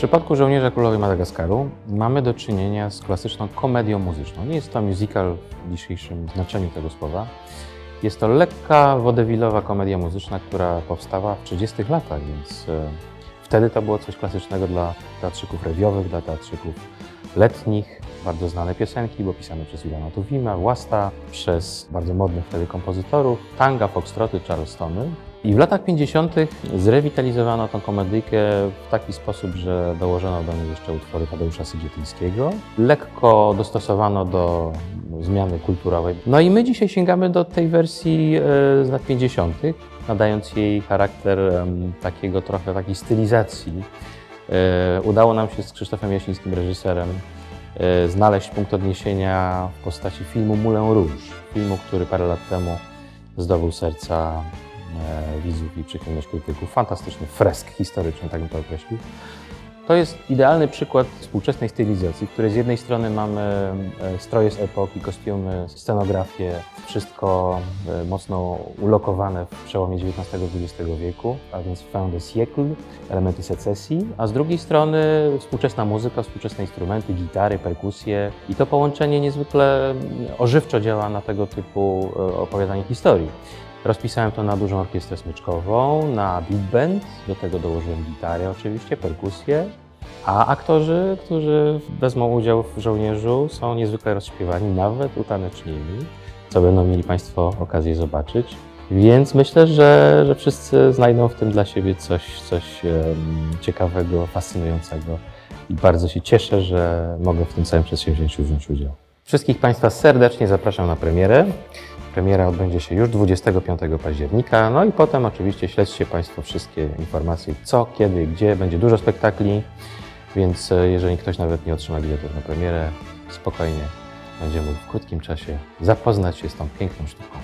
przypadku Żołnierza Królowej Madagaskaru mamy do czynienia z klasyczną komedią muzyczną. Nie jest to musical w dzisiejszym znaczeniu tego słowa. Jest to lekka, wodewilowa komedia muzyczna, która powstała w 30 latach, więc e, wtedy to było coś klasycznego dla teatrzyków rewiowych, dla teatrzyków letnich. Bardzo znane piosenki, bo pisane przez Wilana Tuwima, Własta, przez bardzo modnych wtedy kompozytorów, tanga, foxtroty, charlestony. I w latach 50. zrewitalizowano tą komedyjkę w taki sposób, że dołożono do niej jeszcze utwory Tadeusza Sygietyńskiego. Lekko dostosowano do zmiany kulturowej. No i my dzisiaj sięgamy do tej wersji e, z lat 50., nadając jej charakter takiego trochę takiej stylizacji. E, Udało nam się z Krzysztofem Jasińskim, reżyserem, e, znaleźć punkt odniesienia w postaci filmu Moulin Rouge. Filmu, który parę lat temu zdobył serca widzów i przychylność krytyków. Fantastyczny fresk historyczny, tak bym to określił. To jest idealny przykład współczesnej stylizacji, w której z jednej strony mamy e, stroje z epoki, kostiumy, scenografię, wszystko e, mocno ulokowane w przełomie XIX-XX wieku, a więc fin de siècle, elementy secesji, a z drugiej strony współczesna muzyka, współczesne instrumenty, gitary, perkusje i to połączenie niezwykle ożywczo działa na tego typu e, opowiadanie historii. Rozpisałem to na dużą orkiestrę smyczkową, na big band, do tego dołożyłem gitarę oczywiście, perkusję, a aktorzy, którzy wezmą udział w żołnierzu są niezwykle rozśpiewani, nawet utanecznieni, co będą mieli Państwo okazję zobaczyć. Więc myślę, że, że wszyscy znajdą w tym dla siebie coś, coś ciekawego, fascynującego i bardzo się cieszę, że mogę w tym całym przedsięwzięciu wziąć udział. Wszystkich Państwa serdecznie zapraszam na premierę. Premiera odbędzie się już 25 października. No i potem oczywiście śledźcie Państwo wszystkie informacje, co, kiedy, gdzie. Będzie dużo spektakli, więc e, jeżeli ktoś nawet nie otrzyma biletów na premierę, spokojnie będzie mógł w krótkim czasie zapoznać się z tą piękną sztuką.